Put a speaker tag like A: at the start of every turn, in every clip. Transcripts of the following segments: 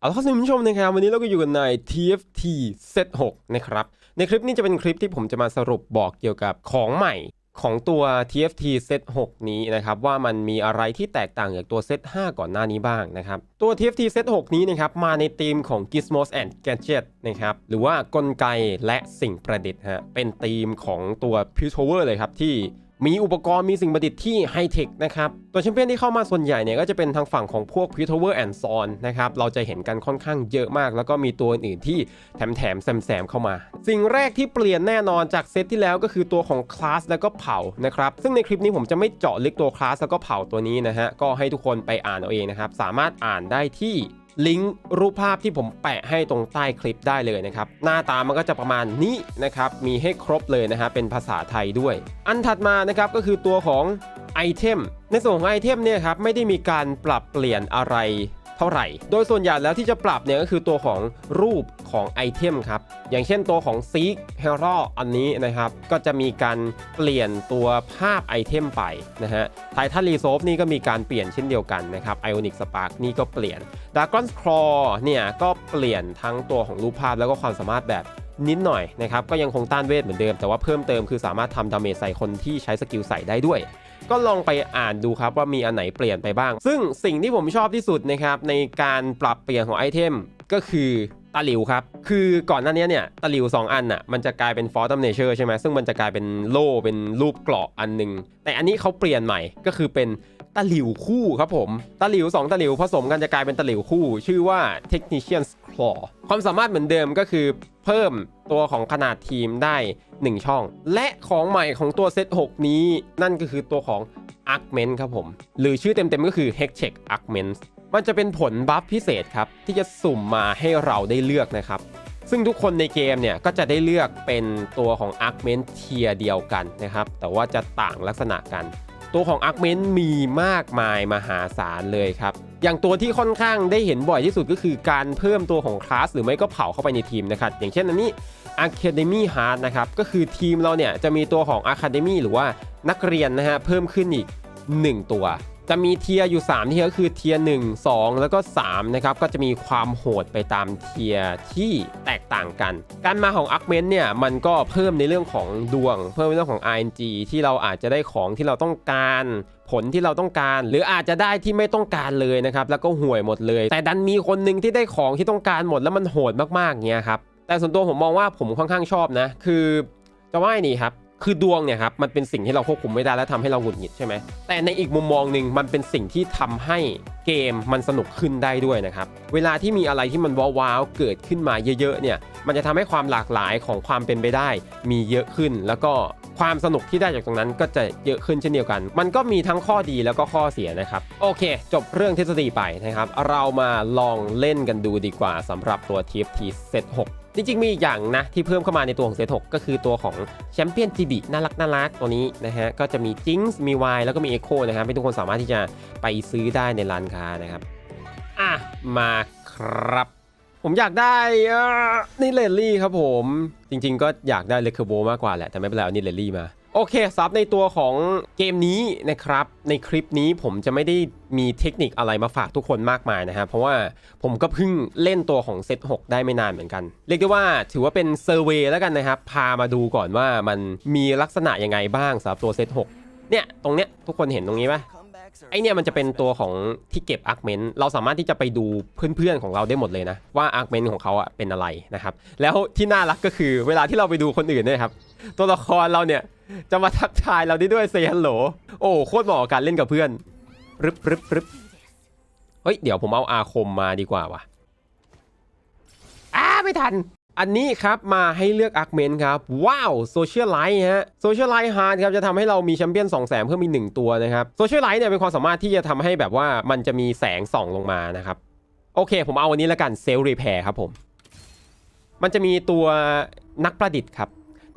A: เอาละครับท่านผู้ชมนะครับวันนี้เราก็อยู่กันใน TFT Set 6นะครับในคลิปนี้จะเป็นคลิปที่ผมจะมาสรุปบอกเกี่ยวกับของใหม่ของตัว TFT Set 6 นี้นะครับว่ามันมีอะไรที่แตกต่างจากตัว Set 5 ก่อนหน้านี้บ้างนะครับตัว TFT Set 6 นี้นะครับมาในธีมของ Gizmos and Gadget นะครับหรือว่ากลไกและสิ่งประดิษฐ์ฮะเป็นธีมของตัว p u t o v e r เลยครับที่ มีอุปกรณ์มีสิ่งประดิษฐ์ที่ไฮเทคนะครับ ตัวแชมเปี้ยนที่เข้ามาส่วนใหญ่เนี่ยก็จะเป็นทางฝั่งของพวก p u t o v e r and s o n นนะครับ เราจะเห็นกันค่อนข้างเยอะมาก แล้วก็มีตัวอื่นๆที่แถมแถมๆแซมๆเข้ามา สิ่งแรกที่เปลี่ยนแน่นอนจากเซตที่แล้วก็คือตัวของคลาสแล้วก็เผ่านะครับ ซึ่งในคลิปนี้ผมจะไม่เจาะลึกตัวคลาสแล้วก็เผ่าตัวนี้นะฮะ ก็ให้ทุกคนไปอ่านเอาเองนะครับ สามารถอ่านได้ที่ ลิงก์รูปภาพที่ผมแปะให้ตรงใต้คลิปได้เลยนะครับ หน้าตามันก็จะประมาณนี้นะครับ มีให้ครบเลยนะฮะเป็นภาษาไทยด้วย อันถัดมานะครับก็คือตัวของไอเทมในส่วนของไอเทมเนี่ยครับไม่ได้มีการปรับเปลี่ยนอะไร เท่าไหร่ โดยส่วนใหญ่แล้วที่จะปรับเนี่ยก็คือตัวของรูปของไอเทมครับ อย่างเช่นตัวของซีกเฮล o อันนี้นะครับ ก็จะมีการเปลี่ยนตัวภาพไอเทมไปนะฮะไททันรีโซฟนี่ก็มีการเปลี่ยนเช่นเดียวกันนะครับไอออนิกสปาร์กนี่ก็เปลี่ยนดากอนคลอเนี่ยก็เปลี่ยนทั้งตัวของรูปภาพแล้วก็ความสามารถแบบนิดหน่อยนะครับ ก็ยังคงต้านเวทเหมือนเดิม แต่ว่าเพิ่มเติมคือสามารถทำดาเมจใส่คนที่ใช้สกิลใส่ได้ด้วย ก็ลองไปอ่านดูครับว่ามีอันไหนเปลี่ยนไปบ้าง ซึ่งสิ่งที่ผมชอบที่สุดนะครับในการปรับเปลี่ยนของไอเทมก็คือ ตะหลิวครับ คือก่อนหน้านี้เนี่ยตะหลิว 2 อันน่ะมันจะกลายเป็นฟอร์ตัมเนเชอร์ใช่ไหมซึ่งมันจะกลายเป็นโล่เป็นรูปเกราะอันหนึ่งแต่อันนี้เขาเปลี่ยนใหม่ก็คือเป็นตะหลิวคู่ครับผมตะหลิว 2 ตะหลิวผสมกันจะกลายเป็นตะหลิวคู่ ชื่อว่า Technician's Claw ความสามารถเหมือนเดิมก็คือเพิ่มตัวของขนาดทีมได้ 1 ช่อง และของใหม่ของตัวเซต6 นี้ นั่นก็คือตัวของ Augment ครับผม หรือชื่อเต็มๆก็คือ Hex Check Augment มันจะเป็นผลบัฟพิเศษครับที่จะสุ่มมาให้เราได้เลือกนะครับ ซึ่งทุกคนในเกมเนี่ยก็จะได้เลือกเป็นตัวของ Augment เทียเดียวกันนะครับ แต่ว่าจะต่างลักษณะกัน ตัวของ Augment มีมากมายมหาศาลเลยครับ อย่างตัวที่ค่อนข้างได้เห็นบ่อยที่สุดก็คือการเพิ่มตัวของคลาสหรือไม่ก็เผาเข้าไปในทีมนะครับ อย่างเช่นอันนี้ Academy Heart นะครับ ก็คือทีมเราเนี่ยจะมีตัวของ Academy หรือว่านักเรียนนะฮะเพิ่มขึ้นอีก 1 ตัว จะมีเทียร์อยู่ 3 เทียร์ก็คือเทียร์1 2แล้วก็3นะครับก็จะมีความโหดไปตามเทียร์ที่แตกต่างกัน การมาของ a r g m e n t เนี่ยมันก็เพิ่มในเรื่องของดวง เพิ่มในเรื่องของ RNG ที่เราอาจจะได้ของที่เราต้องการผลที่เราต้องการ หรืออาจจะได้ที่ไม่ต้องการเลยนะครับแล้วก็ห่วยหมดเลย แต่ดันมีคนหนึ่งที่ได้ของที่ต้องการหมดแล้วมันโหดมากๆเงี้ยครับแต่ส่วนตัวผมมองว่าผมค่อนข้างชอบนะ คือจะว่าอย่างนี้ครับ คือดวงเนี่ยครับมันเป็นสิ่งที่เราควบคุมไม่ได้และทำให้เราหงุดหงิดใช่ไหมแต่ในอีกมุมมองหนึ่งมันเป็นสิ่งที่ทำให้เกมมันสนุกขึ้นได้ด้วยนะครับเวลาที่มีอะไรที่มันว้าวๆเกิดขึ้นมาเยอะๆเนี่ยมันจะทำให้ความหลากหลายของความเป็นไปได้ มีเยอะขึ้น แล้วก็ความสนุกที่ได้จากตรงนั้นก็จะเยอะขึ้นเช่นเดียวกัน มันก็มีทั้งข้อดีแล้วก็ข้อเสียนะครับโอเค จบเรื่องทฤษฎีไปนะครับ เรามาลองเล่นกันดูดีกว่าสำหรับตัว TFT Set 6 จริงๆมีอีกอย่างนะที่เพิ่มเข้ามาในตัวของเซต6ก็คือตัวของแชมเปี้ยนจีบีน่ารักน่ารักตัวนี้นะฮะก็จะมีจิงส์มีวายแล้วก็มีเอโคนะครับให้ทุกคนสามารถที่จะไปซื้อได้ในร้านค้านะครับอะมาครับ ผมอยากได้นี่เลลลี่ครับผม จริง ๆ ก็อยากได้เลคเคอร์โบมากกว่าแหละแต่ไม่เป็นไรเอานี่เลลลี่มา โอเคซับในตัวของเกมนี้นะครับ ในคลิปนี้ผมจะไม่ได้มีเทคนิคอะไรมาฝากทุกคนมากมายนะฮะเพราะว่าผมก็เพิ่งเล่นตัวของเซต6ได้ไม่นานเหมือนกัน เรียกได้ว่าถือว่าเป็นเซอร์เวยแล้วกันนะครับ พามาดูก่อนว่ามันมีลักษณะยังไงบ้างสำหรับตัวเซต6เนี่ย ตรงเนี้ยทุกคนเห็นตรงนี้ปะ ไอเนี่ยมันจะเป็นตัวของที่เก็บอาร์เมนต์เราสามารถที่จะไปดูเพื่อนๆของเราได้หมดเลยนะ ว่าอาร์เมนต์ของเขาอะเป็นอะไรนะครับ แล้วที่น่ารักก็คือเวลาที่เราไปดูคนอื่นเนี่ยครับ ตัวละครเราเนี่ยจะมาทักทายเราได้ด้วยเซฮัลโหลโอ้โคตรเหมาะกับการเล่นกับเพื่อนรึบรึบรึบเฮ้ย เดี๋ยวผมเอาอาคมมาดีกว่าว่ะอ้าไม่ทัน อันนี้ครับมาให้เลือกอาร์เมนครับ ว้าวโซเชียลไลท์ฮะโซเชียลไลท์ฮาร์ดครับจะทำให้เรามีแชมเปี้ยน2 0 0แสนเพิ่มอีกหนึ่งตัวนะครับโซเชียลไลท์เนี่ยเป็นความสามารถที่จะทำให้แบบว่ามันจะมีแสงส่องลงมานะครับ โอเค ผมเอาอันนี้แล้วกันเซลล์รีแพร์ครับผม มันจะมีตัวนักประดิษฐ์ครับ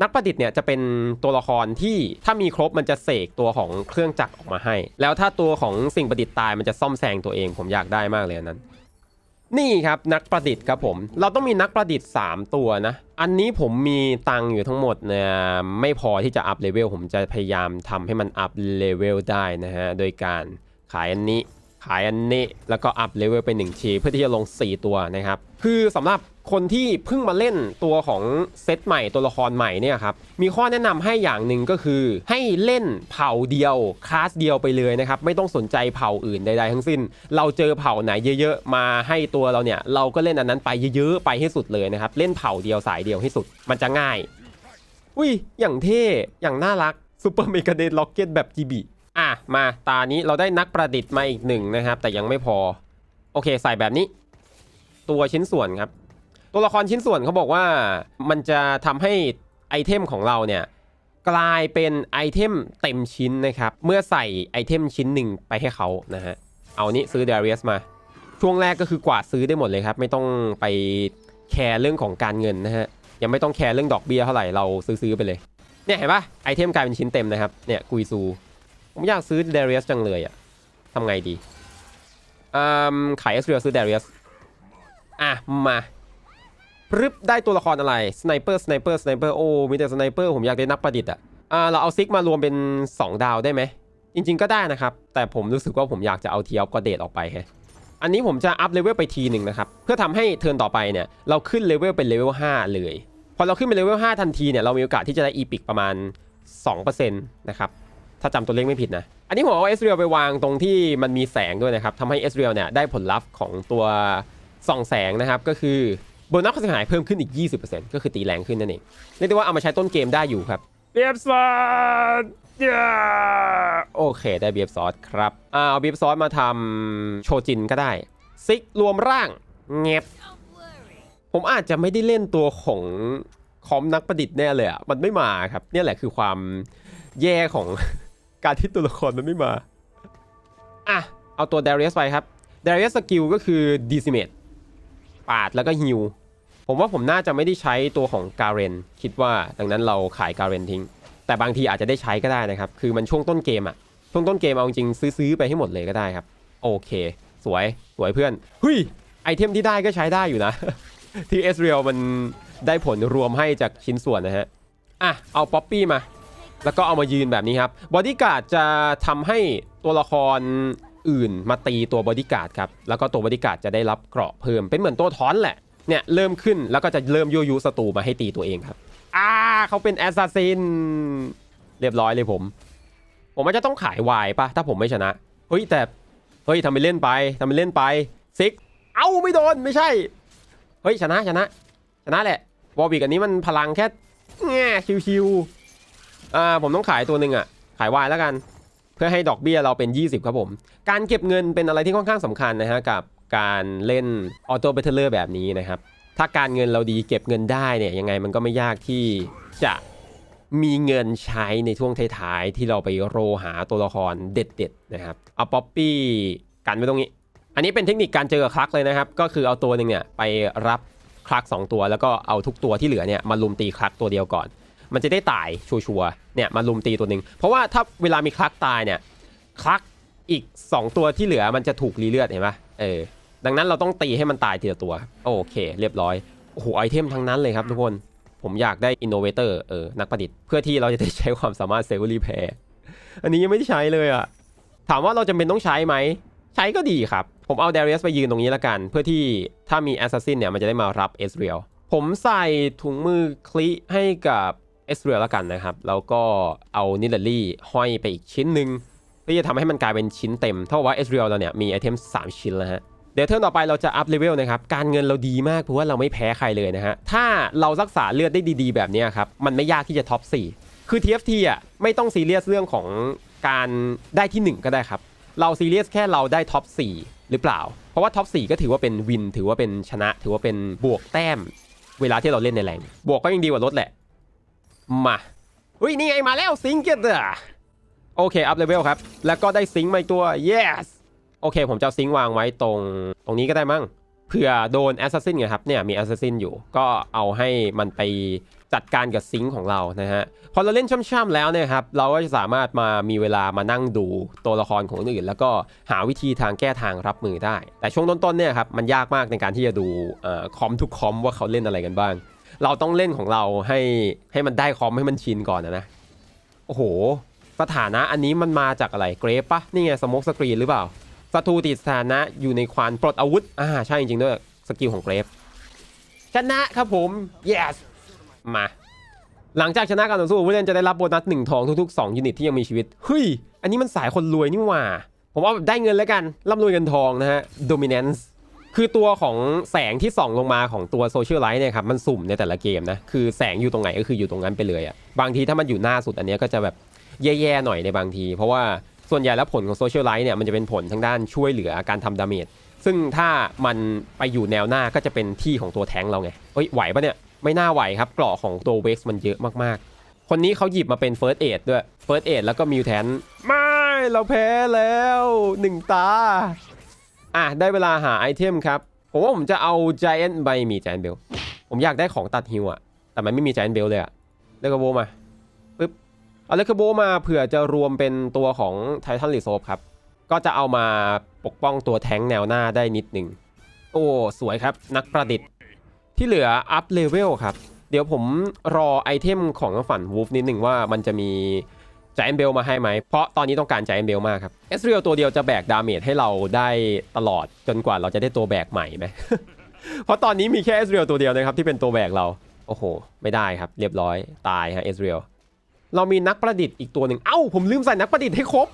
A: นักประดิษฐ์เนี่ยจะเป็นตัวละครที่ถ้ามีครบมันจะเสกตัวของเครื่องจักรออกมาให้ แล้วถ้าตัวของสิ่งประดิษฐ์ตายมันจะซ่อมแซงตัวเองผมอยากได้มากเลยอันนั้ นี่ครับนักประดิษฐ์ครับผม เราต้องมีนักประดิษฐ์ 3 ตัวนะ อันนี้ผมมีตังอยู่ทั้งหมดเนี่ยไม่พอที่จะอัพเลเวลผมจะพยายามทำให้มันอัพเลเวลได้นะฮะ โดยการขายอันนี้ขายอันนี้แล้วก็อัพเลเวลไป1ชีเพื่อที่จะลง 4 ตัวนะครับ คือสำหรับ คนที่เพิ่งมาเล่นตัวของเซตใหม่ตัวละครใหม่เนี่ยครับมีข้อแนะนำให้อย่างหนึ่งก็คือ ให้เล่นเผ่าเดียวคลาสเดียวไปเลยนะครับไม่ต้องสนใจเผ่าอื่นใดๆทั้งสิ้น เราเจอเผ่าไหนเยอะๆมาให้ตัวเราเนี่ยเราก็เล่นอันนั้นไปเยอะๆไปให้สุดเลยนะครับเล่นเผ่าเดียวสายเดียวให้สุดมันจะง่าย อุ้ยอย่างเท่อย่างน่ารักซูเปอร์เมกาเดนล็อกเก็ตแบบจีบีอะมาตานี้เราได้นักประดิษฐ์มาอีกหนึ่งนะครับ แต่ยังไม่พอ โอเคใส่แบบนี้ ตัวชิ้นส่วนครับ ตัวละครชิ้นส่วนเขาบอกว่ามันจะทำให้ไอเทมของเราเนี่ยกลายเป็นไอเทมเต็มชิ้นนะครับ เมื่อใส่ไอเทมชิ้นหนึ่งไปให้เขานะฮะ เอานี้ซื้อเดเรียสมา ช่วงแรกก็คือกวาดซื้อได้หมดเลยครับ ไม่ต้องไปแคร์เรื่องของการเงินนะฮะ ยังไม่ต้องแคร์เรื่องดอกเบี้ยเท่าไหร่เราซื้อๆไปเลย เนี่ยเห็นปะไอเทมกลายเป็นชิ้นเต็มนะครับ เนี่ยกุยซู ผมอยากซื้อเดเรียสจังเลยอะทำไงดีอืมขายเอสเรียซื้อเดเรียสอะมา ปรึบได้ตัวละครอะไรสไนเปอร์สไนเปอร์สไนเปอร์โอ้มีแต่สไนเปอร์ผมอยากได้นักประดิษฐ์อะอ่าเราเอาซิกมารวมเป็น 2 ดาวได้ไหม จริง ๆ ก็ได้นะครับ แต่ผมรู้สึกว่าผมอยากจะเอาเทียบกระเดดออกไปฮะอันนี้ผมจะอัพเลเวลไปทีหนึ่งนะครับ เพื่อทำให้เทิร์นต่อไปเนี่ยเราขึ้นเลเวลเป็นเลเวล5เลย พอเราขึ้นเป็นเลเวล5ทันทีเนี่ยเรามีโอกาสที่จะได้อีพิกประมาณ 2%นะครับถ้าจำตัวเลขไม่ผิดนะ อันนี้ผมเอาเอสเรียลไปวางตรงที่มันมีแสงด้วยนะครับทำให้เอสเรียลเนี่ยได้ผลลัพธ์ของตัวส่องแสงนะครับก็คือ บนัสความเสียหายเพิ่มขึ้นอีก 20%ก็คือตีแรงขึ้นนั่นเองเรียกได้ว่าเอามาใช้ต้นเกมได้อยู่ครับเบียบซอสโอเคได้เบียบซอสครับอ่าเอาเบียบซอสมาทำโชจินก็ได้ ซิกรวมร่างเงียบผมอาจจะไม่ได้เล่นตัวของคอมนักประดิษฐ์แน่เลยอะ มันไม่มาครับ เนี่ยแหละคือความแย่ของการที่ตัวละครมันไม่มา อะ เอาตัว Darius ไปครับ Darius สกิลก็คือ Decimate ปาดแล้วก็ฮิว ผมว่าผมน่าจะไม่ได้ใช้ตัวของการนคิดว่าดังนั้นเราขายการนทิ้ง แต่บางทีอาจจะได้ใช้ก็ได้นะครับ คือมันช่วงต้นเกมอะช่วงต้นเกมเอาจริงซื้อๆไปให้หมดเลยก็ได้ครับ โอเค สวยสวยเพื่อนเฮ้ยไอเทมที่ได้ก็ใช้ได้อยู่นะ ที่เอสเรียลมันได้ผลรวมให้จากชิ้นส่วนนะฮะอะเอาป๊อปปี้มา แล้วก็เอามายืนแบบนี้ครับบอดี้การ์ดจะทำให้ตัวละครอื่นมาตีตัวบอดี้การ์ดครับแล้วก็ตัวบอดี้การ์ดจะได้รับเกราะเพิ่มเป็นเหมือนตัวทอนแหละ เนี่ยเริ่มขึ้นแล้วก็จะเริ่มยั่วยุศัตรูมาให้ตีตัวเองครับ อ่าเขาเป็นแอสซัสซินเรียบร้อยเลยผม ผมอาจจะต้องขายวายปะถ้าผมไม่ชนะ เฮ้ยแต่ เฮ้ยทำไปเล่นไปทำไปเล่นไปซิก เอ้าไม่โดนไม่ใช่ เฮ้ยชนะชนะ ชนะแหละวอลบิกอันนี้มันพลังแค่แง่ชิวๆอ่าผมต้องขายตัวหนึ่งอะขายวายแล้วกัน เพื่อให้ดอกเบี้ยเราเป็น 20 ครับผม การเก็บเงินเป็นอะไรที่ค่อนข้างสำคัญนะฮะกับ การเล่นออโต้เบทเทอร์แบบนี้นะครับ ถ้าการเงินเราดีเก็บเงินได้เนี่ยยังไงมันก็ไม่ยากที่จะมีเงินใช้ในช่วงท้ายๆที่เราไปโรหาตัวละครเด็ดๆนะครับเอาป๊อปปี้กันไว้ตรงนี้ อันนี้เป็นเทคนิคการเจอคลักเลยนะครับ ก็คือเอาตัวหนึ่งเนี่ยไปรับคลัก2ตัวแล้วก็เอาทุกตัวที่เหลือเนี่ยมาลุมตีคลักตัวเดียวก่อน มันจะได้ตายชัวร์ๆเนี่ยมาลุมตีตัวหนึ่งเพราะว่าถ้าเวลามีคลักตายเนี่ยคลักอีก 2 ตัวที่เหลือมันจะถูกรีเลือดเห็นปะเออ ดังนั้นเราต้องตีให้มันตายทีละตัว โอเค เรียบร้อย โอ้โห ไอเทมทั้งนั้นเลยครับทุกคน ผมอยากได้อินโนเวเตอร์ เออ นักประดิษฐ์ เพื่อที่เราจะได้ใช้ความสามารถเซลล์รีแพร์อันนี้ยังไม่ได้ใช้เลยอะถามว่าเราจำเป็นต้องใช้ไหม ใช้ก็ดีครับ ผมเอาเดเรียสไปยืนตรงนี้แล้วกัน เพื่อที่ถ้ามีแอสซัสซินเนี่ยมันจะได้มารับเอสเรียลผมใส่ถุงมือคลิให้กับเอสเรียลแล้วกันนะครับ แล้วก็เอานิลลี่ห้อยไปอีกชิ้นหนึ่ง เพื่อจะทำให้มันกลายเป็นชิ้นเต็ม เท่าว่าเอสเรียลเราเนี่ยมีไอเทม3 ชิ้นแล้วฮะเดี๋ยวเทิร์นต่อไปเราจะอัพเลเวลนะครับ การเงินเราดีมากเพราะว่าเราไม่แพ้ใครเลยนะฮะ ถ้าเรารักษาเลือดได้ดีๆแบบนี้ครับ มันไม่ยากที่จะท็อป 4 คือ TFT อะไม่ต้องซีเรียสเรื่องของการได้ที่ 1 ก็ได้ครับ เราซีเรียสแค่เราได้ท็อป 4 หรือเปล่า เพราะว่าท็อป 4 ก็ถือว่าเป็นวิน ถือว่าเป็นชนะ ถือว่าเป็นบวกแต้ม เวลาที่เราเล่นในแรงบวกก็ยังดีกว่าลดแหละ มาอุ้ยนี่ไงมาแล้วซิงเกิล โอเค อัพเลเวลครับ แล้วก็ได้ซิงค์มาอีกตัว yes โอเค ผมจะซิงค์วางไว้ตรงตรงนี้ก็ได้มั้งเผื่อโดนแอสซัสซินไงครับเนี่ยมีแอสซัสซินอยู่ ก็เอาให้มันไปจัดการกับซิงค์ของเรานะฮะพอเราเล่นช่ำๆแล้วเนี่ยครับเราก็จะสามารถมามีเวลามานั่งดูตัวละครของอื่น แล้วก็หาวิธีทางแก้ทางรับมือได้ แต่ช่วงต้นๆเนี่ยครับมันยากมากในการที่จะดูอคอมทุกคอมว่าเขาเล่นอะไรกันบ้าง เราต้องเล่นของเราให้ให้มันได้คอมให้มันชินก่อนนะนะโอ้โห สถานะอันนี้มันมาจากอะไรเกรฟปะนี่ไงสโมกสกรีนหรือเปล่าศัตรูติดสถานะอยู่ในควานปลดอาวุธอ่าใช่จริงๆด้วยสกิลของเกรฟชนะครับผม yes มาหลังจากชนะการต่อสู้ผู้เล่นจะได้รับโบนัสหนึ่งทองทุกๆ 2 ยูนิตที่ยังมีชีวิตเฮ้ย อันนี้มันสายคนรวยนี่หว่า ผมเอาแบบได้เงินแล้วกันร่ำรวยเงินทองนะฮะ dominance คือตัวของแสงที่ส่องลงมาของตัวโซเชียลไลท์เนี่ยครับมันสุ่มในแต่ละเกมนะ คือแสงอยู่ตรงไหนก็คืออยู่ตรงนั้นไปเลยอะบางทีถ้ามันอยู่หน้าสุดอันนี้ก็จะแบบ แย่ๆหน่อยในบางที เพราะว่าส่วนใหญ่แล้วผลของโซเชียลไลท์เนี่ยมันจะเป็นผลทางด้านช่วยเหลือการทำดาเมจซึ่งถ้ามันไปอยู่แนวหน้าก็จะเป็นที่ของตัวแทงเราไงเฮ้ยไหวปะเนี่ยไม่น่าไหวครับเกราะของตัวเวกซ์มันเยอะมากๆ คนนี้เขาหยิบมาเป็นเฟิร์สเอดด้วยเฟิร์สเอดแล้วก็มิวแทนไม่เราแพ้แล้วหนึ่งตาอะได้เวลาหาไอเทมครับ ผมว่าผมจะเอา Giant ใบมี Giant Bell ผมอยากได้ของตัดฮิวอะแต่มันไม่มี Giant Bell เลยอะเลกโบมาปึ๊บเอาเลกโบมาเผื่อจะรวมเป็นตัวของ Titan Resolve ครับ ก็จะเอามาปกป้องตัวแท้งแนวหน้าได้นิดหนึ่ง โอ้ สวยครับ นักประดิษฐ์ ที่เหลืออัพเลเวลครับ เดี๋ยวผมรอไอเทมของฝันวูฟนิดหนึ่งว่ามันจะมีจ i อนเบลมาให้ไหม เพราะตอนนี้ต้องการจ i อนเบลมากครับ เอสเรียลตัวเดียวจะแบกดาเมจให้เราได้ตลอดจนกว่าเราจะได้ตัวแบกใหม่ไหม เพราะตอนนี้มีแค่เอสเรียลตัวเดียวนะครับที่เป็นตัวแบกเรา โอ้โห ไม่ได้ครับ เรียบร้อยตายฮะเอสเรียล เรามีนักประดิษฐ์อีกตัวหนึ่งเอ้า ผมลืมใส่นักประดิษฐ์ให้ครบ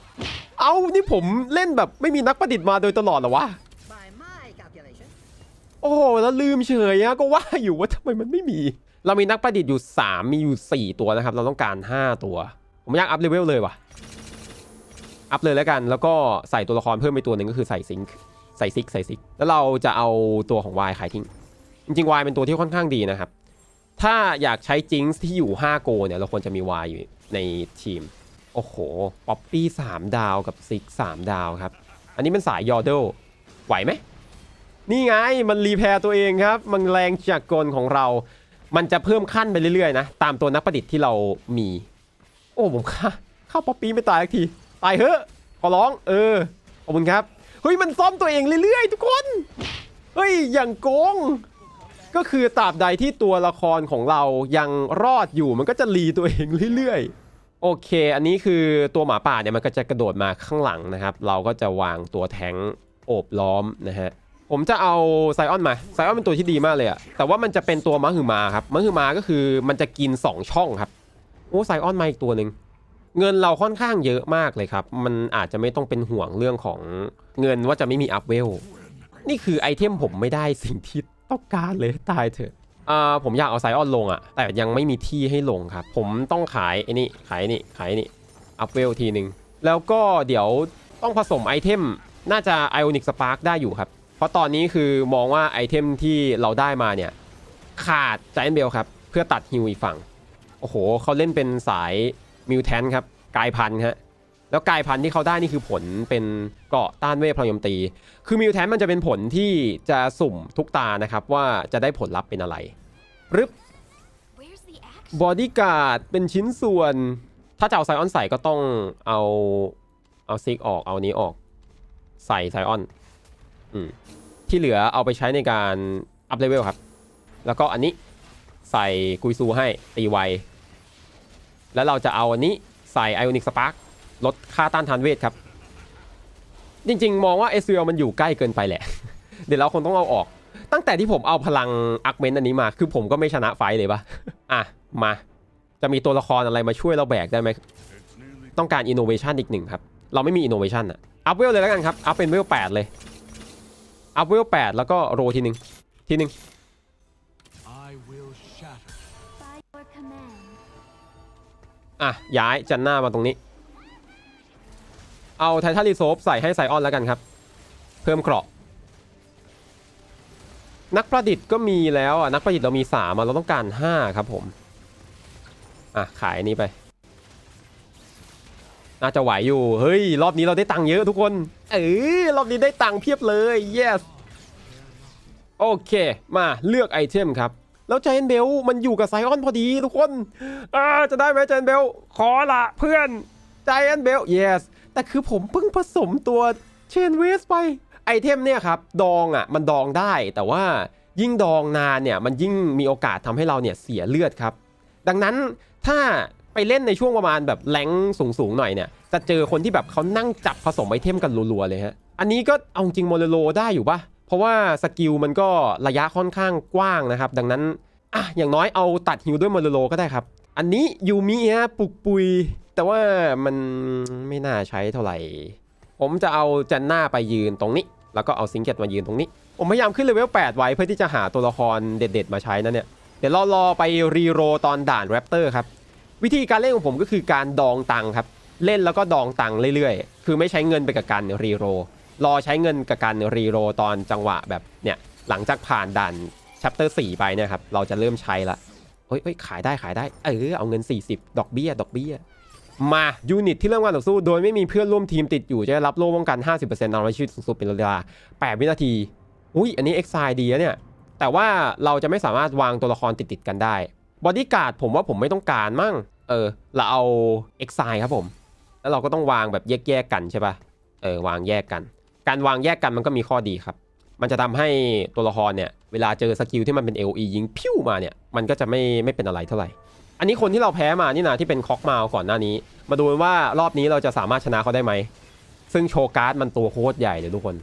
A: เอ้า นี่ผมเล่นแบบไม่มีนักประดิษฐ์มาโดยตลอดหรอวะ โอ้แล้วลืมเฉยอะก็ว่าอยู่ว่าทำไมมันไม่มี เรามีนักประดิษฐ์อยู่ 3 มีอยู่ 4 ตัวนะครับ เราต้องการ 5 ตัว ผมอยากอัพเลเวลเลยว่ะ อัพเลยแล้วกัน แล้วก็ใส่ตัวละครเพิ่มไปตัวหนึ่งก็คือใส่ซิงค์ใส่ซิกใส่ซิก แล้วเราจะเอาตัวของวายขายทิ้ง จริงๆวายเป็นตัวที่ค่อนข้างดีนะครับ ถ้าอยากใช้จิงส์ที่อยู่ 5 โกเนี่ย เราควรจะมีวายอยู่ในทีม โอ้โห ป๊อปปี้ 3 ดาวกับซิก3ดาวครับ อันนี้เป็นสายยอร์เดลไหวไหม นี่ไง มันรีแพร์ตัวเองครับ มันแรงจากกลของเรา มันจะเพิ่มขั้นไปเรื่อยๆนะ ตามตัวนักประดิษฐ์ที่เรามี โอ้ ผมฆ่าเข้าป๊อปปี้ไม่ตายสักที ตายเถอะขอร้อง เออ ขอบคุณครับ เฮ้ย มันซ่อมตัวเองเรื่อยๆ ทุกคน เฮ้ย อย่างโกง ก็คือตราบใดที่ตัวละครของเรายังรอดอยู่มันก็จะรีตัวเองเรื่อยๆ โอเค อันนี้คือตัวหมาป่าเนี่ยมันก็จะกระโดดมาข้างหลังนะครับ เราก็จะวางตัวแทงโอบล้อมนะฮะผมจะเอาไซออนมาไซออนเป็นตัวที่ดีมากเลยอะแต่ว่ามันจะเป็นตัวมะฮือมาครับมะฮือมาก็คือมันจะกิน 2 ช่องครับโอ้ไซออนมาอีกตัวหนึ่งเงินเราค่อนข้างเยอะมากเลยครับ มันอาจจะไม่ต้องเป็นห่วงเรื่องของเงินว่าจะไม่มีอัพเวลนี่คือไอเทมผมไม่ได้สิ่งที่ ต้องการเลยตายเถอะอ่าผมอยากเอาไซออนลงอะแต่ยังไม่มีที่ให้ลงครับ ผมต้องขายไอ้นี่ขายนี่ขายนี่อัพเวลทีหนึ่งแล้วก็เดี๋ยวต้องผสมไอเทมน่าจะไอออนิกสปาร์กได้อยู่ครับ เพราะตอนนี้คือมองว่าไอเทมที่เราได้มาเนี่ย ขาดจ i อนเบลครับ เพื่อตัดฮิวอีกฝั่ง โอ้โหเขาเล่นเป็นสายมิวแทนครับกายพันธุ์ฮะ แล้วกายพันธุ์ที่เขาได้นี่คือผลเป็นเกราะต้านเวทพลังโจมตี คือมิวแทนมันจะเป็นผลที่จะสุ่มทุกตานะครับว่าจะได้ผลลัพธ์เป็นอะไรรึบ
B: Where's the action?
A: บอดี้การ์ดเป็นชิ้นส่วน ถ้าจะเอาไซออนใส่ก็ต้องเอาเอาซิกออกเอานี้ออกใส่ไซออนอืมที่เหลือเอาไปใช้ในการอัพเลเวลครับ แล้วก็อันนี้ใส่กุยซูให้ตีไว แล้วเราจะเอาอันนี้ใส่ไอออนิกสปาร์ก ลดค่าต้านทานเวทครับ จริงๆ มองว่าเอสเมันอยู่ใกล้เกินไปแหละ เดี๋ยวเราคงต้องเอาออก ตั้งแต่ที่ผมเอาพลังอักเมนอันนี้มา คือผมก็ไม่ชนะไฟท์เลยปะอะ มา จะมีตัวละครอะไรมาช่วยเราแบกได้ไหม ต้องการอินโนเวชันอีกหนึ่งครับ เราไม่มีอินโนเวชันอะอัพเวลเลยแล้วกันครับ อัพเป็นเวล8เลย อัพเวล8แล้วก็โรทีหนึ่งทีหนึ่ง
C: I will shatter.
B: By your command.
A: อะย้ายจันหน้ามาตรงนี้ เอาไททันรีโซฟใส่ให้ไซออนแล้วกันครับ เพิ่มเกราะ นักประดิษฐ์ก็มีแล้วอะนักประดิษฐ์เรามี3อะเราต้องการ5ครับผม อะ ขายนี้ไป น่าจะไหวอยู่ เฮ้ย รอบนี้เราได้ตังค์เยอะทุกคน เออรอบนี้ได้ตังค์เพียบเลย yes โอเค มาเลือกไอเทมครับแล้วใจเอ็นเบลมันอยู่กับไซออนพอดีทุกคน อ่าจะได้ไหมใจเอ็นเบลขอละเพื่อนใจเอ็นเบล yes แต่คือผมเพิ่งผสมตัวเชนเวสไป ไอเทมเนี่ยครับ ดองอะมันดองได้แต่ว่ายิ่งดองนานเนี่ยมันยิ่งมีโอกาสทำให้เราเนี่ยเสียเลือดครับ ดังนั้นถ้าไปเล่นในช่วงประมาณแบบแรงสูงๆหน่อยเนี่ยจะเจอคนที่แบบเขานั่งจับผสมไอเทมกันรัวๆเลยฮะอันนี้ก็เอาจริงโมโลโลได้อยู่ปะเพราะว่าสกิลมันก็ระยะค่อนข้างกว้างนะครับ ดังนั้นอะอย่างน้อยเอาตัดฮิวด้วยโมโลโลก็ได้ครับ อันนี้ยูมิฮะปุกปุย แต่ว่ามันไม่น่าใช้เท่าไหร่ ผมจะเอาจันหน้าไปยืนตรงนี้ แล้วก็เอาซิงเก็ตมายืนตรงนี้ ผมพยายามขึ้นเลเวล8ไว้เพื่อที่จะหาตัวละครเด็ด ๆ มาใช้นะเนี่ย เดี๋ยวรารอไปรีโรตอนด่านแรปเตอร์ครับ วิธีการเล่นของผมก็คือการดองตังครับ เล่นแล้วก็ดองตังเรื่อยๆ คือไม่ใช้เงินไปกับการรีโร รอใช้เงินกับการรีโรตอนจังหวะแบบเนี่ยหลังจากผ่านด่านชัปเตอร์4ไปเนี่ยครับ เราจะเริ่มใช้ละเฮ้ยเฮ้ยขายได้ขายได้ เออ เอาเงิน 40 ดอกเบี้ย ดอกเบี้ย มายูนิตที่เริ่มการต่อสู้โดยไม่มีเพื่อนร่วมทีมติดอยู่จะได้รับโล่ป้องกัน 50%เอาไว้ชีวิตสูงสุดเป็นเวลา 8 วินาที อุ้ยอันนี้เอ็กไซดีนะเนี่ย แต่ว่าเราจะไม่สามารถวางตัวละครติดๆกันได้บอดี้การ์ดผมว่าผมไม่ต้องการมั่ง เออ เราเอาเอ็กไซครับผม แล้วเราก็ต้องวางแบบแยกๆกันใช่ปะเออ วางแยกกัน การวางแยกกันมันก็มีข้อดีครับ มันจะทำให้ตัวละครเนี่ย เวลาเจอสกิลที่มันเป็น LE ยิงพิ้วมาเนี่ย มันก็จะไม่ไม่เป็นอะไรเท่าไหร่ อันนี้คนที่เราแพ้มานี่นะที่เป็นคอกมาก่อนหน้านี้ มาดูว่ารอบนี้เราจะสามารถชนะเขาได้ไหม ซึ่งโชการ์ดมันตัวโคตรใหญ่เลยทุกคน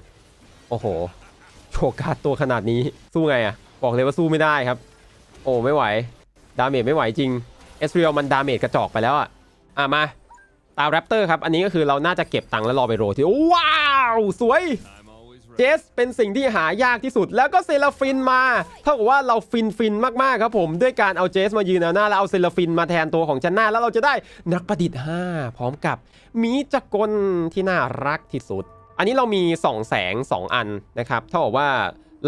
A: โอ้โห โชการ์ดตัวขนาดนี้สู้ไงอะบอกเลยว่าสู้ไม่ได้ครับ โอ้ไม่ไหว ดาเมจไม่ไหวจริงเอสเรียลมันดาเมจกระจอกไปแล้วอะอะมาตามแรปเตอร์ครับ อันนี้ก็คือเราน่าจะเก็บตังค์แล้วรอไปโรที่ว้าว สวย เจสเป็นสิ่งที่หายากที่สุด แล้วก็เซราฟินมาเท่ากับว่าเราฟินฟินมากๆครับผมด้วยการเอาเจสมายืนแนวหน้าแล้วเอาเซราฟินมาแทนตัวของจันน่าแล้วเราจะได้นักประดิษฐ์ 5 พร้อมกับมีจักรที่น่ารักที่สุด อันนี้เรามี 2 แสง 2 อันนะครับเท่ากับว่า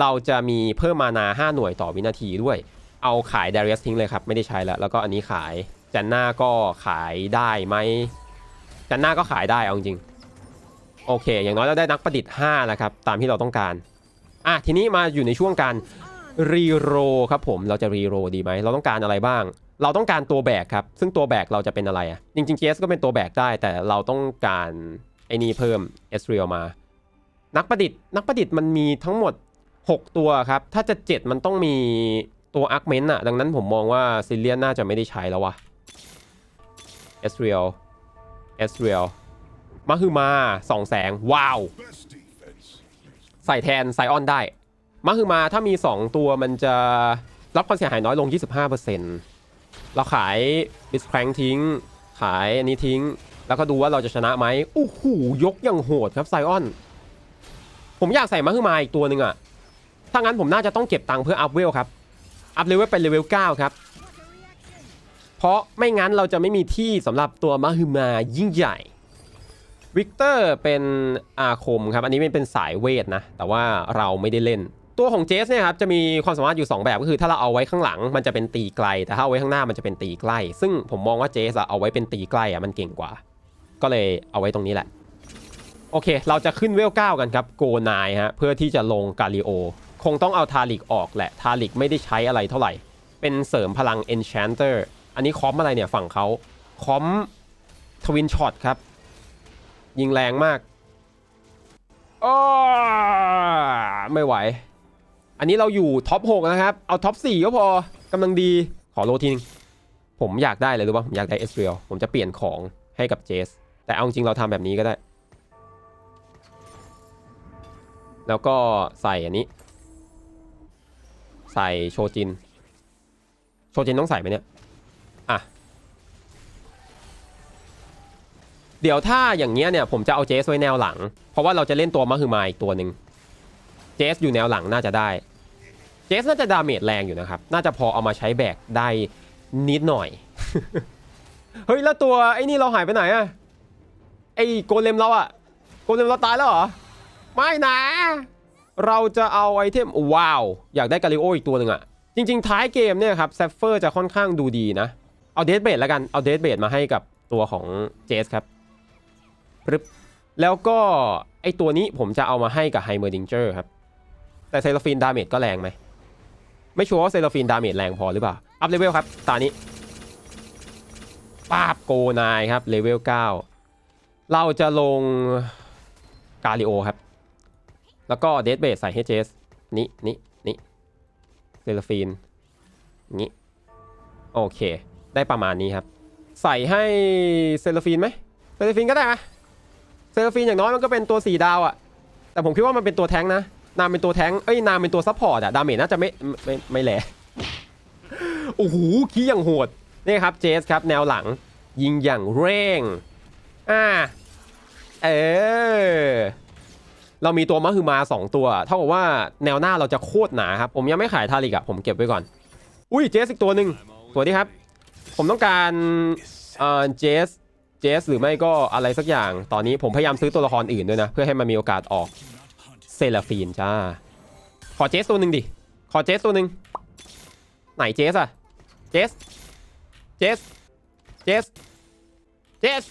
A: เราจะมีเพิ่มมานา 5 หน่วยต่อวินาทีด้วย เอาขาย d a r i u s ทิ้งเลยครับไม่ได้ใช้แล้วแล้วก็อันนี้ขายจันน่าก็ขายได้ไหมจันน่าก็ขายได้เอาจริง โอเค อย่างน้อยเราได้นักประดิษฐ์5แล้วครับ ตามที่เราต้องการ อะ ทีนี้มาอยู่ในช่วงการรีโรครับผม เราจะรีโรดีไหม เราต้องการอะไรบ้าง เราต้องการตัวแบกครับ ซึ่งตัวแบกเราจะเป็นอะไรอะ จริงๆ GS ก็เป็นตัวแบกได้ แต่เราต้องการไอ้นี่เพิ่ม s r e a l มา นักประดิษฐ์ นักประดิษฐ์มันมีทั้งหมด 6 ตัวครับ ถ้าจะ 7 มันต้องมีตัวอาร์คเมนต์อะ ดังนั้นผมมองว่าซิเลียนน่าจะไม่ได้ใช้แล้ววะ s r e a l s r e a l มาคือมาสองแสงว้าว ใส่แทนไซออนได้มาคือมาถ้ามี 2 ตัวมันจะรับความเสียหายน้อยลง 25%เราขายบิสแครงทิ้ง ขายอันนี้ทิ้ง แล้วก็ดูว่าเราจะชนะไหมโอ้โหยกอย่างโหดครับไซออน ผมอยากใส่มาคือมาอีกตัวหนึ่งอะถ้างั้นผมน่าจะต้องเก็บตังค์เพื่ออัพเวลครับ อัพเลเวลเป็นเลเวล9ครับ เพราะไม่งั้นเราจะไม่มีที่สำหรับตัวมาคือมายิ่งใหญ่ วิกเตอร์เป็นอาคมครับ อันนี้เป็นเป็นสายเวทนะ แต่ว่าเราไม่ได้เล่น ตัวของเจสเนี่ยครับจะมีความสามารถอยู่ 2 แบบก็คือถ้าเราเอาไว้ข้างหลังมันจะเป็นตีไกล แต่ถ้าเอาไว้ข้างหน้ามันจะเป็นตีใกล้ ซึ่งผมมองว่าเจสเอาไว้เป็นตีใกล้อะมันเก่งกว่า ก็เลยเอาไว้ตรงนี้แหละ โอเค เราจะขึ้นเวล9กันครับโกนายฮะเพื่อที่จะลงกาลิโอ คงต้องเอาทาริกออกแหละทาริกไม่ได้ใช้อะไรเท่าไหร่ เป็นเสริมพลัง Enchanter อันนี้คอมอะไรเนี่ยฝั่งเขาคอมทวินช็อตครับ ยิงแรงมากอ้ไม่ไหว อันนี้เราอยู่ท็อป 6 นะครับ เอาท็อป 4 ก็พอกำลังดีขอโลทีนึงผมอยากได้เลยรู้ป่ะผมอยากได้เอสเรียลผมจะเปลี่ยนของให้กับเจส แต่เอาจริงเราทำแบบนี้ก็ได้ แล้วก็ใส่อันนี้ ใส่โชจิน โชจินต้องใส่ไหมเนี่ย เดี๋ยวถ้าอย่างเงี้ยเนี่ยผมจะเอาเจสไว้แนวหลัง เพราะว่าเราจะเล่นตัวมะฮือมาอีกตัวหนึ่งเจสอยู่แนวหลังน่าจะได้เจสน่าจะดาเมจแรงอยู่นะครับ น่าจะพอเอามาใช้แบกได้นิดหน่อย เฮ้ยแล้วตัวไอ้นี่เราหายไปไหนอะไอ้โกเลมเราอะโกเลมเราตายแล้วเหรอ ไม่นะ เราจะเอาไอเทมว้าว อยากได้กาลิโออีกตัวหนึ่งอะจริง ๆ ท้ายเกมเนี่ยครับแซฟเฟอร์จะค่อนข้างดูดีนะ เอาเดสเบดแล้วกัน เอาเดสเบดมาให้กับตัวของเจสครับ ปึ๊บแล้วก็ไอตัวนี้ผมจะเอามาให้กับไฮเมอร์ดิงเจอร์ครับ แต่เซลฟินดาเมจก็แรงไหม ไม่ชัวร์ว่าเซลฟินดาเมจแรงพอหรือเปล่า อัพเลเวลครับ ตานี้ปาบโกนายครับเลเวล 9 เราจะลงกาลิโอครับ แล้วก็เดสเบสใส่ให้เจสนี่นี่นี่เซลฟินนี้โอเค ได้ประมาณนี้ครับ ใส่ให้เซลฟินไหมเซลฟินก็ได้อะเซเลฟินอย่างน้อยมันก็เป็นตัว4ดาวอะแต่ผมคิดว่ามันเป็นตัวแท้งนะ นามเป็นตัวแท้ง เอ้ย นามเป็นตัวซัพพอร์ตอะดาเมจน่าจะไม่ไม่ไม่ไม่แหลโอ้โหขี้อย่างโหด นี่ครับเจสครับ แนวหลัง ยิงอย่างเร่ง อ่า เออ เรามีตัวมะฮือมา 2 ตัว เท่ากับว่าแนวหน้าเราจะโคตรหนาครับ ผมยังไม่ขายทาริกอะผมเก็บไว้ก่อน อุ้ยเจสอีกตัวหนึ่งสวัสดีครับ ผมต้องการเอ่อเจส เจสหรือไม่ก็อะไรสักอย่าง ตอนนี้ผมพยายามซื้อตัวละครอื่นด้วยนะ เพื่อให้มันมีโอกาสออกเซลาฟีนจ้า ขอเจสตัวหนึ่งดิ ขอเจสตัวหนึ่งไหนเจสอะเจส เจส เจส เจส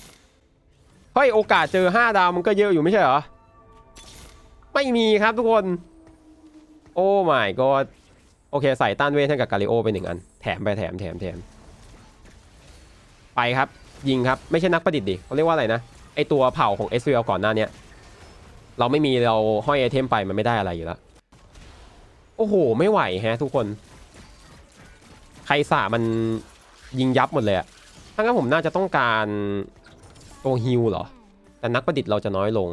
A: เฮ้ย โอกาสเจอ 5 ดาวมันก็เยอะอยู่ไม่ใช่เหรอ ไม่มีครับทุกคน โอ้ my god โอเค ใส่ต้านเวทให้กับกาลิโอไปหนึ่งอัน แถมไปแถมแถมแถม ไปครับ ยิงครับไม่ใช่นักประดิษฐ์ดิเขาเรียกว่าอะไรนะไอตัวเผ่าของเอสเก่อนหน้าเนี้ยเราไม่มีเราห้อยไอเทมไปมันไม่ได้อะไรอยู่แล้วโอ้โห ไม่ไหวฮะทุกคน ใครสามันยิงยับหมดเลยอะถ้างั้นผมน่าจะต้องการตัวฮิลเหรอ แต่นักประดิษฐ์เราจะน้อยลง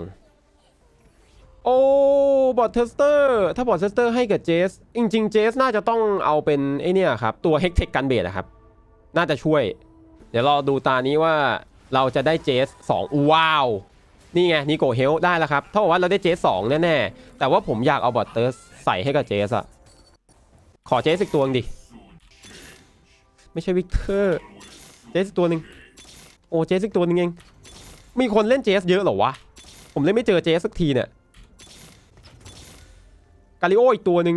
A: โอ้บอทเทสเตอร์ถ้าบอทเทสเตอร์ให้กับเจส จริงๆเจสน่าจะต้องเอาเป็นไอเนี่ยครับ ตัวเฮกเทคกันเบดอะครับ น่าจะช่วย ดี๋ยวรอดูตานี้ว่าเราจะได้เจส2ว้าว นี่ไงนิโกเฮลได้แล้วครับเท่ากับว่าเราได้เจสสองแน่ๆ แต่ว่าผมอยากเอาบอทเตอร์ใส่ให้กับเจสอะขอเจสอีกตัวนึงดิ ไม่ใช่วิกเตอร์ เจสอีกตัวหนึ่งโอ้เจสอีกตัวหนึ่งเอง มีคนเล่นเจสเยอะเหรอวะ ผมเล่นไม่เจอเจสสักทีเนี่ยกาลิโออีกตัวหนึ่ง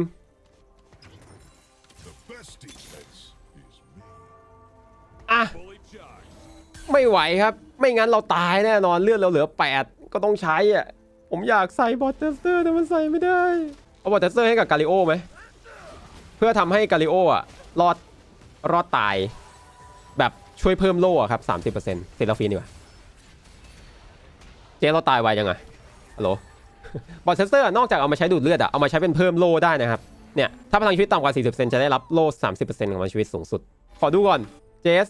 A: อะไม่ไหวครับ ไม่งั้นเราตายแน่นอนเลือดเราเหลือ 8 ก็ต้องใช้อะ ผมอยากใส่บอทเทสเตอร์แต่มันใส่ไม่ได้ เอาบอทเทสเตอร์ให้กับกาลิโอไหม เพื่อทำให้กาลิโออะรอดรอดตาย แบบช่วยเพิ่มโล่ครับ30%เซราฟีนดีกว่าเจ๊เราตายไวยังไงฮัลโหลบอทเทสเตอร์นอกจากเอามาใช้ดูดเลือดอะเอามาใช้เป็นเพิ่มโล่ได้นะครับเนี่ยถ้าพลังชีวิตต่ำกว่า 40%จะได้รับโล่ 30%ของพลังชีวิตสูงสุด ขอดูก่อนเจส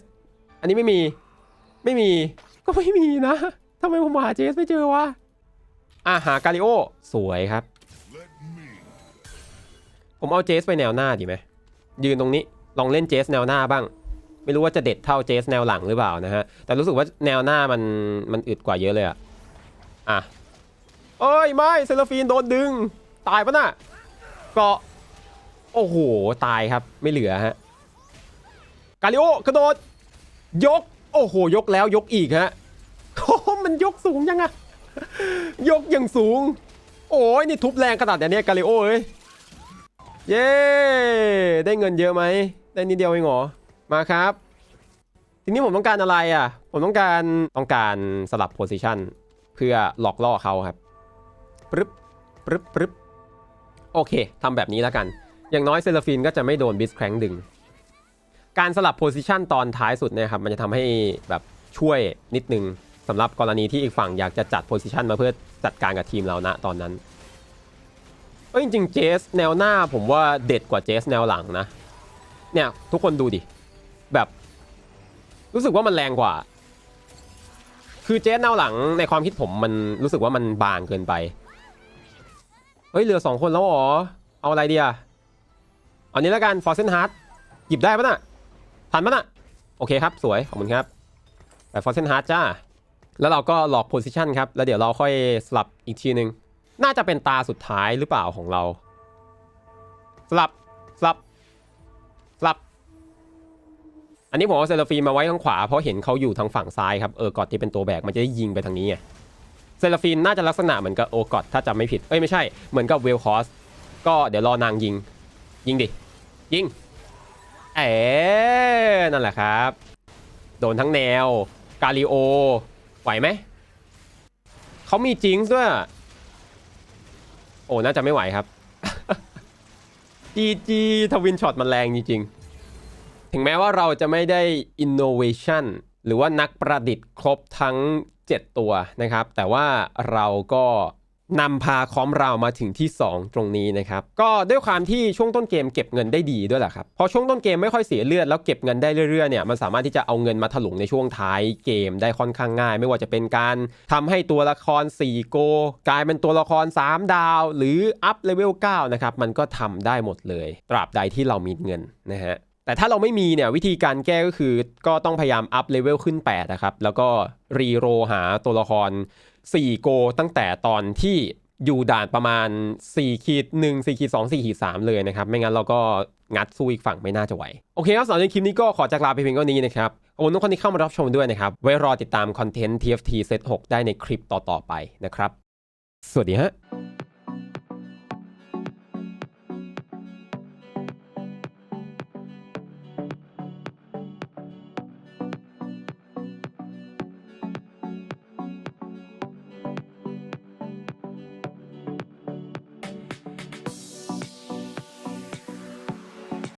A: อันนี้ไม่มี ไม่มี ก็ไม่มีนะทำไมผมหาเจสไม่เจอวะอะหากาลิโอ สวยครับ ผมเอาเจสไปแนวหน้าดีไหม ยืนตรงนี้ ลองเล่นเจสแนวหน้าบ้าง ไม่รู้ว่าจะเด็ดเท่าเจสแนวหลังหรือเปล่านะฮะ แต่รู้สึกว่าแนวหน้ามัน มันอึดกว่าเยอะเลยอะอะเอ้ย ไม่เซลฟีนโดนดึง ตายปะน่ะเกาะ โอ้โห ตายครับ ไม่เหลือฮะ กาลิโอกระโดด ยก โอ้โห ยกแล้วยกอีกฮะโอ้มันยกสูงยังอะยกอย่างสูง โอ้ยนี่ทุบแรงขนาดเนี้ยกาลิโอเอ้ยเย้ได้เงินเยอะไหมได้นิดเดียวเองเหรอมาครับ ทีนี้ผมต้องการอะไรอะ ผมต้องการต้องการสลับโพซิชันเพื่อหลอกล่อเขาครับปึ๊บปึ๊บปึ๊บโอเคทำแบบนี้แล้วกัน อย่างน้อยเซลฟินก็จะไม่โดนบิสแครงดึง การสลับโพซิชันตอนท้ายสุดเนี่ยครับมันจะทำให้แบบช่วยนิดนึงสำหรับกรณีที่อีกฝั่งอยากจะจัดโพซิชันมาเพื่อจัดการกับทีมเราณตอนนั้น เอ้ยจริงๆเจสแนวหน้าผมว่าเด็ดกว่าเจสแนวหลังนะ เนี่ยทุกคนดูดิ แบบ รู้สึกว่ามันแรงกว่า คือเจสแนวหลังในความคิดผมมันรู้สึกว่ามันบางเกินไป เฮ้ยเหลือสองคนแล้วเหรอเอาอะไรดีอะเอานี้แล้วกันฟอร์เซนฮาร์ดหยิบได้ปะน่ะ ทันปะน่ะโอเคครับ สวย ขอบคุณครับไปฟอร์เซนฮาร์ดจ้า แล้วเราก็หลอกโพซิชันครับ แล้วเดี๋ยวเราค่อยสลับอีกทีนึงน่าจะเป็นตาสุดท้ายหรือเปล่าของเรา สลับ สลับ สลับ อันนี้ผมเอาเซลฟีมาไว้ข้างขวา เพราะเห็นเขาอยู่ทางฝั่งซ้ายครับ เออกอดที่เป็นตัวแบกมันจะได้ยิงไปทางนี้ไงเซลฟีนน่าจะลักษณะเหมือนกับโอกอดถ้าจำไม่ผิด เอ้ยไม่ใช่ เหมือนกับเวลคอส ก็เดี๋ยวรอนางยิง ยิงดิ ยิง เอ๋นั่นแหละครับ โดนทั้งแนว กาลิโอ ไหวไหม เขามีจิงส์ด้วย โอ้ น่าจะไม่ไหวครับ จีจีทวินช็อตมันแรงจริงๆ ถึงแม้ว่าเราจะไม่ได้ innovation หรือว่านักประดิษฐ์ครบทั้ง 7 ตัวนะครับ แต่ว่าเราก็ นำพาคอมเรามาถึงที่ 2 ตรงนี้นะครับ ก็ด้วยความที่ช่วงต้นเกมเก็บเงินได้ดีด้วยแหละครับ พอช่วงต้นเกมไม่ค่อยเสียเลือดแล้วเก็บเงินได้เรื่อยๆเนี่ยมันสามารถที่จะเอาเงินมาถลุงในช่วงท้ายเกมได้ค่อนข้างง่าย ไม่ว่าจะเป็นการทำให้ตัวละคร 4 โก กลายเป็นตัวละคร 3 ดาว หรืออัพเลเวล9นะครับมันก็ทำได้หมดเลย ตราบใดที่เรามีเงินนะฮะแต่ถ้าเราไม่มีเนี่ยวิธีการแก้ก็คือก็ต้องพยายามอัพเลเวลขึ้น8นะครับแล้วก็รีโรหาตัวละคร 4 โกตั้งแต่ตอนที่อยู่ด่านประมาณ4ขีด1 4ขีด2 4ขีด3เลยนะครับ ไม่งั้นเราก็งัดสู้อีกฝั่งไม่น่าจะไหว โอเคครับสำหรับคลิปนี้ก็ขอจากลาไปเพียงเท่านี้นะครับขอบคุณทุกคนที่เข้ามารับชมด้วยนะครับ ไว้รอติดตามคอนเทนต์ TFT Set 6ได้ในคลิปต่อๆไปนะครับ สวัสดีฮะ